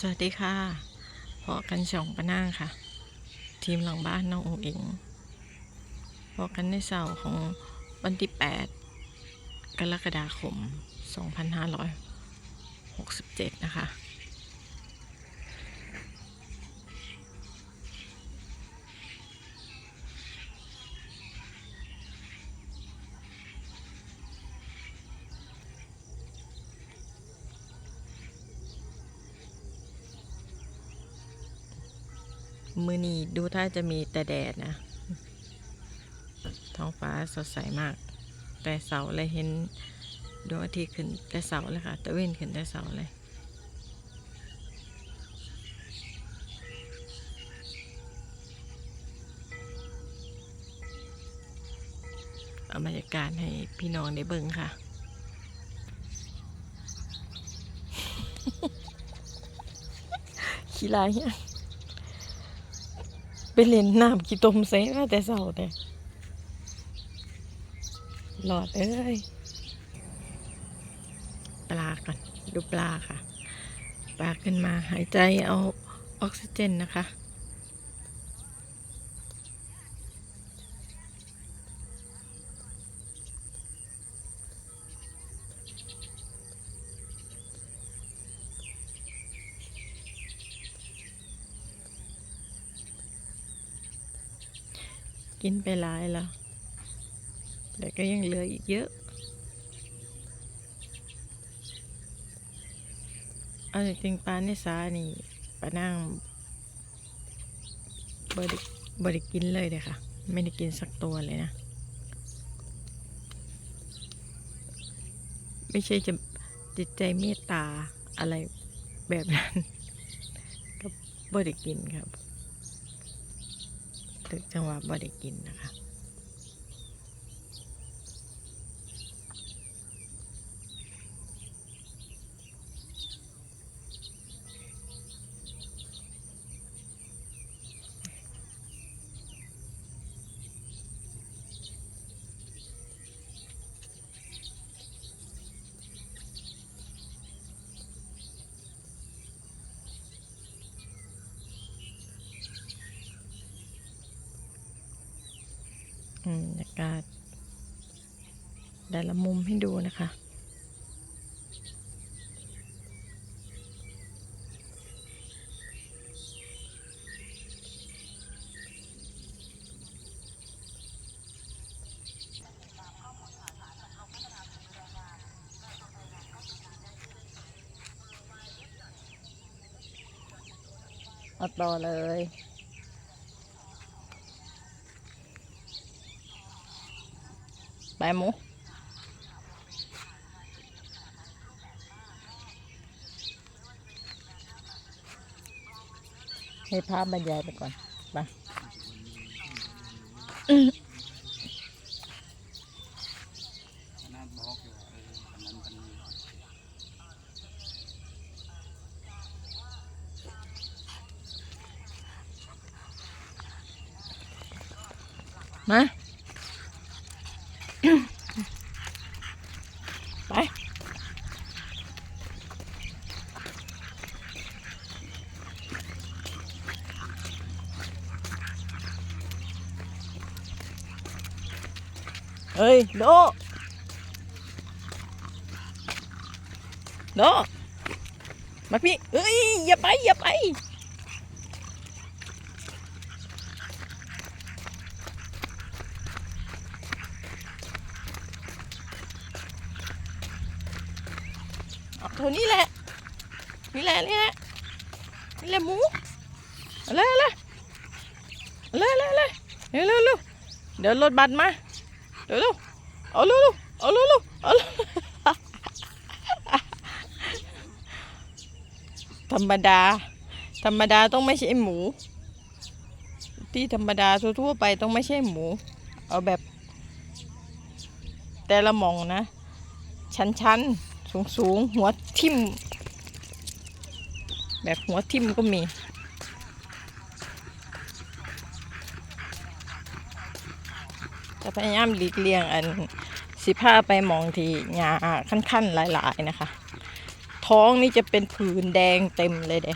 สวัสดีค่ะพอกันช่องปนางค่ะ ทีมหลังบ้านน้ององอิงพอกันในเสาร์ของวันที่ 8 กรกฎาคม 2567 นะคะ มือนี้ดูถ้าจะมีแต่แดดนะ ท้องฟ้าสดใสมาก แต่เสาเลยเห็นดวงอาทิตย์ขึ้นแต่เสาเลยค่ะตะเวนขึ้นแต่เสาเลยเอาบรรยากาศให้พี่น้องได้เบิ่งค่ะ ขี้ลายเนี่ย ไปเล่นน้ำกี่ตมเซ่แต่เศร้าเนี่ยหลอดเอ้ย ปลาก่อนดูปลาค่ะ ปลาขึ้นมาหายใจเอาออกซิเจนนะคะ กินไปหลายแล้ว แต่ก็ยังเหลืออีกเยอะ เอาจริงปลาในสานี่ปลานั่งบริบริกินเลยเลยค่ะ ไม่ได้กินสักตัวเลยนะ ไม่ใช่จะจิตใจเมตตาอะไรแบบนั้นก็บริกินครับ ถึกจังหวะบ่ได้กินนะคะ อืมบรรยากาศแต่ละมุมให้ดูนะคะ เอาต่อเลย ไปหมูให้ภาพบรรยายไปก่อนไปะบอกอยู่ว่าเอนนั้นคนนี้มา ไป เฮ้ย โด โด มาพี่ เอ้ย อย่าไป อย่าไป เอาเท่านี้แหละ นี่แหละ นี่แหละ นี่แหละหมูเอาเลยเอาเล ยเอาเลยเอาเลยเอาเลยเร็วเร็วเร็วเดี๋ยวรถบัสมา เร็วเร็วเอาเร็วเร็วเอาเร็วเร็วเอาเร็วธรรมดา ธรรมดาต้องไม่ใช่หมู ที่ธรรมดาทั่วๆไปต้องไม่ใช่หมู เอาแบบ แต่ละมองนะ ชั้นๆ สูงๆ หัวทิ่ม แบบหัวทิ่มก็มี จะพยายามหลีกเลี่ยงอันสิผ้าไปมองที่หญ้าขั้นๆหลาย ๆ นะคะ ท้องนี่จะเป็นผืนแดงเต็มเลยเด้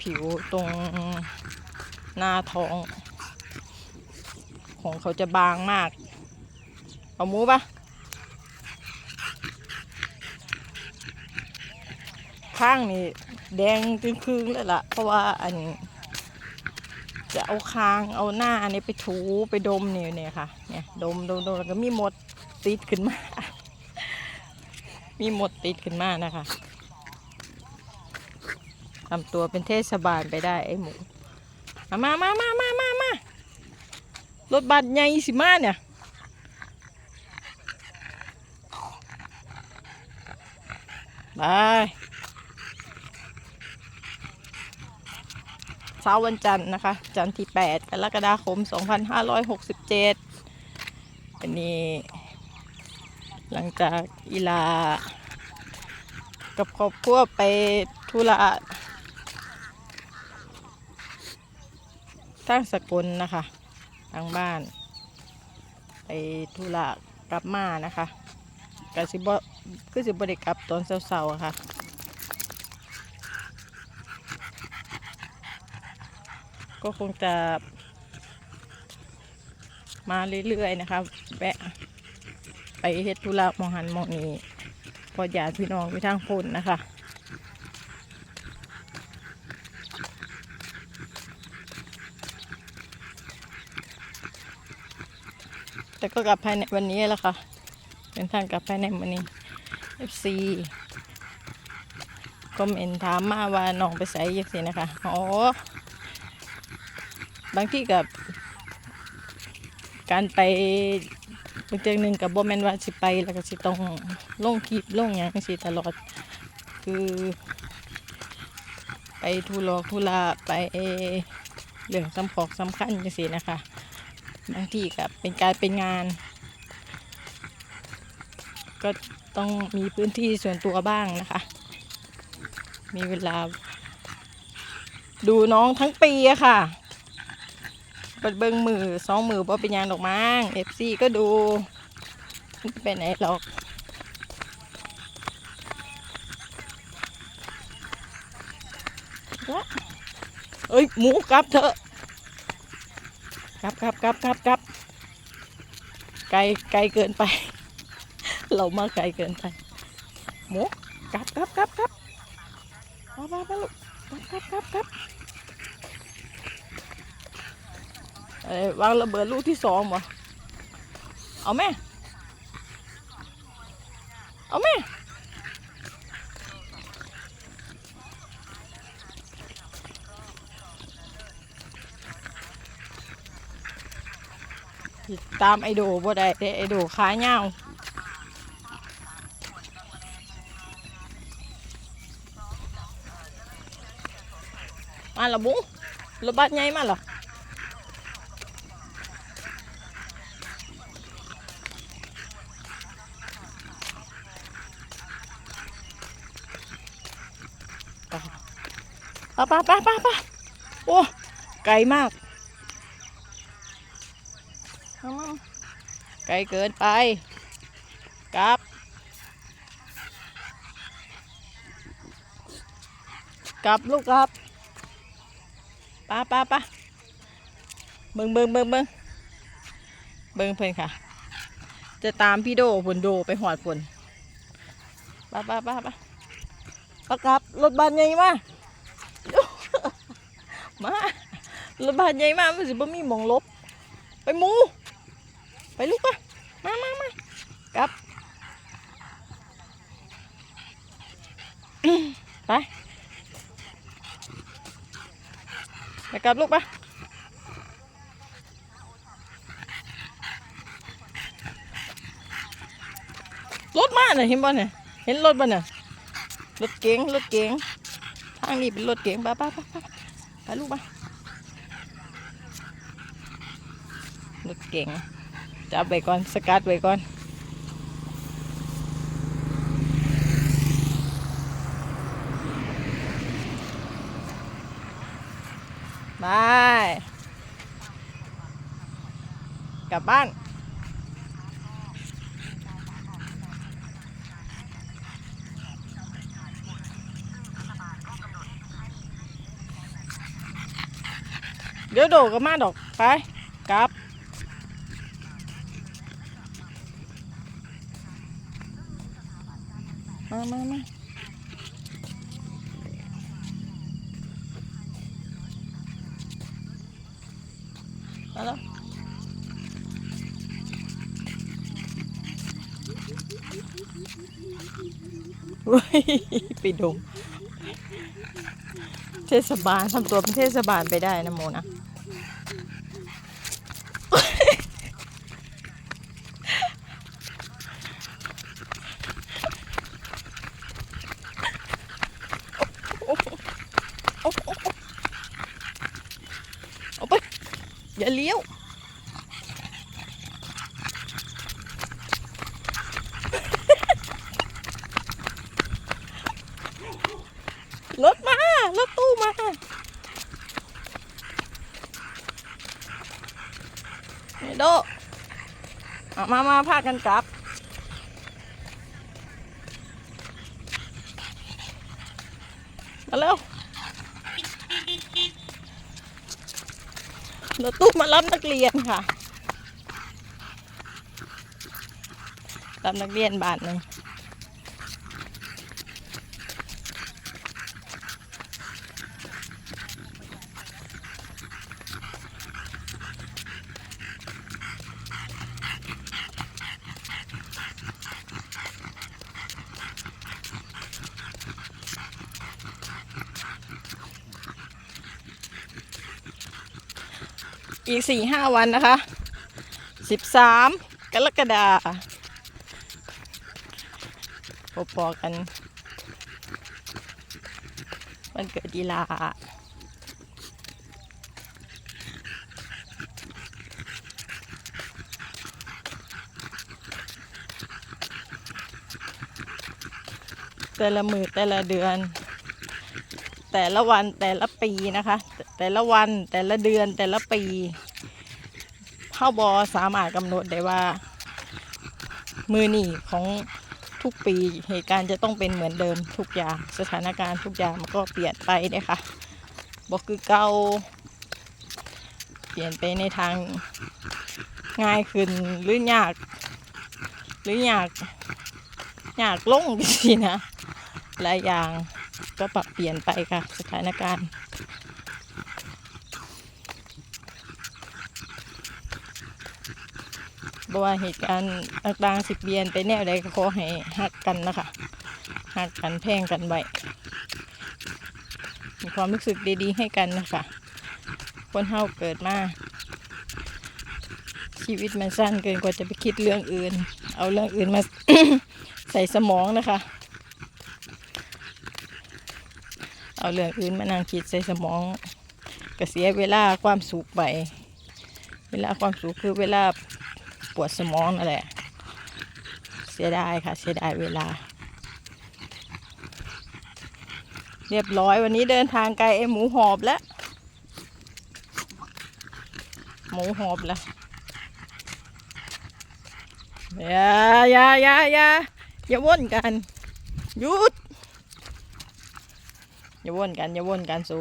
ผิวตรงหน้าท้อง ของเขาจะบางมาก เอามูปะข้างนี่ แดงจึงคืงเลยล่ะ เพราะว่าอันจะเอาคางเอาหน้าอันนี้ไปถูไปดมเนี่ยเนี่ยค่ะ เนี่ยดมดมดมแล้วก็มีหมดติดขึ้นมา มีหมดติดขึ้นมานะคะทำตัวเป็นเทศบาลไปได้ไอ้หมูเอามามามามามามารถบัสใหญ่สิมาเนี่ยไป ช้าวันจันทร์นะคะ จันทร์ที่ 8 กรกฎาคม 2567 อันนี้ หลังจากอีลา กับครอบครัวไปธุระทางสกุลนะคะทางบ้าน ไปธุระกลับมานะคะกสิบคือสิบได้กลับตอนเช้าๆค่ะ ก็คงจะ มาเรื่อยๆนะคะแวะไปเฮ็ดธุระมองหันมองนี้พอญาติพี่น้องอยู่ทางพุ่นนะคะแต่ก็กลับภายในวันนี้แหละค่ะเดินทางกลับภายในวันนี้ FC คอมเมนต์ถามมาว่าน้องไปใส่ยังสินะคะ อ๋อ บางที่กับการไปบางเจอหนึ่งกับโบแมนว่าสิไปแล้วก็สิต้องลงคลิปลงอย่างสิตลอด คือ ไปทุรอกทุลาไปเรื่องสำคัญสำคัญจังสินะคะบางที่กับเป็นการเป็นงาน ก็ต้องมีพื้นที่ส่วนตัวบ้างนะคะ มีเวลา ดูน้องทั้งปีอะค่ะ เปิดเบิ้งมือสองมือบ่เป็นยางดอกมั้งเอฟซีก็ดูไปไหนหรอกเอ้ยหมูกลับเถอะกลับกลับกลับกลับกลับไกลไกลเกินไป เรามาไกลเกินไปหมูกลับกลับกลับกลับมามามาลูกกลับกลับกลับกลับเอ้ย วางระเบิดลูกที่สองบ่เอาแม่ เอาแม่ ตามไอโดบ่ได้เด้ไอโดขาเงาวมาและบุ้งรถบัสใหญ่มาเห ปไปไปไปไปโอ้ไกลมากเอามาไกลเกินไปกลับ กลับลูกกลับป้าป้าป้าเบิงเบิงเบิงเบิงเบิงเพิ่นค่ะ จะตามพี่โดผลโดไปหอดผลป้าป้าป้าป้าป้ากลับรถบัสใหญ่มา มา รถบัสใหญ่มากมันสิบ่มีหมองลบ ไปมู ไปลูกปะมามามากลับไปไปกลับลูกปะรถมาเนี่ยเห็นบ่เนี่ยเห็นรถบ่เนี่ยรถเก๋งรถเก๋งทางนี้เป็นรถเก๋งไปไปไปไปไปลูกปะ เก่ง จับไปก่อน สกัดไปก่อน ไป กลับบ้านเดี๋ยวโดดก็มาดอก ไป มามามามาแล้วว้ยไปดมเทศบาลทำตัวเป็นเทศบาลไปได้นะโมนะ เอาไป อย่าเลี้ยว รถมา รถตู้มาเฮโดมามาพากันกลับมาเร็ว รถตู้มารับนักเรียนค่ะรับนักเรียนบาทหนึ่ง อีกสี่ห้าวันนะคะสิบสามกรกฎาพบปอกัน วันเกิดดีลาแต่ละมือแต่ละเดือน แต่ละวันแต่ละปีนะคะ แต่ละวันแต่ละเดือนแต่ละปีเข้าบอสามารถกำหนดได้ว่า มือหนีของทุกปีเหตุการณ์จะต้องเป็นเหมือนเดิมทุกอย่างสถานการณ์ทุกอย่างมันก็เปลี่ยนไปเลยค่ะบอกคือเก่าเปลี่ยนไปในทางง่ายขึ้นหรือยาก หรือยากยากลงสินะหลายอย่างก็ปรับเปลี่ยนไปค่ะ สถานการณ์ ว่าเหตุการณ์ต่างๆสิบเปลี่ยนไปแนวใดก็ขอให้หักกันนะคะหักกันแพงกันไว้มีความรู้สึกดีๆให้กันนะคะคนเฮาเกิดมาชีวิตมันสั้นเกินกว่าจะไปคิดเรื่องอื่น เอาเรื่องอื่นมาใส่สมองนะคะ เอาเรื่องอื่นมานั่งคิดใส่สมองก็เสียเวลาความสุขไป เวลาความสุขคือเวลา วดสมองนั่นแหละ เสียดายค่ะ เสียดายเวลา เรียบร้อยวันนี้เดินทางไกลไอหมูหอบแล้ว หมูหอบแล้วอย่าอย่าอย่าอย่าอย่าวนกันหยุดอย่าวนกันอย่าวนกันสู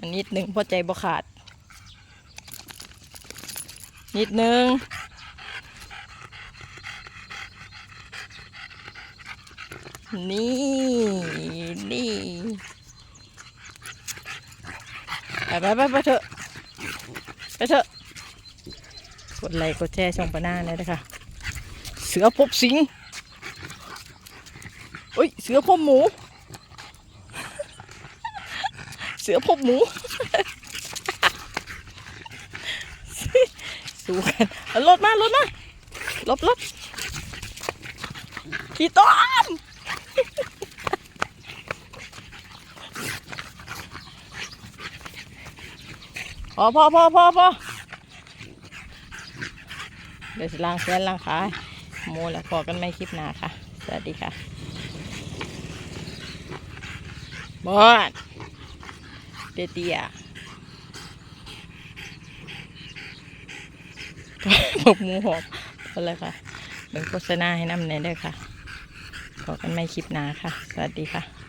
อันนิดหนึ่งเพราะใจบ่ขาด นิดหนึ่งนี่นี่ไปไปไปไปเถอะไปเถอะกดไลค์กดแชร์ช่องปานาเลยนะคะ เสือพบสิงอุ้ย เสือพบหมู เสือพบหมู สู้กันรถมารถมาลบลบขี่ต้อมพอพอพอพอพอเดี๋ยวสิล้างแขนล้างขาโมแล้วพอกันไม่คลิปหน้าค่ะ สวัสดีค่ะบอส เตี้ยเตี้ยบอกหมูหอบก็เลยค่ะเป็นโฆษณาให้น้ำเนยด้วยค่ะพบกันไม่คลิปหน้าค่ะ สวัสดีค่ะ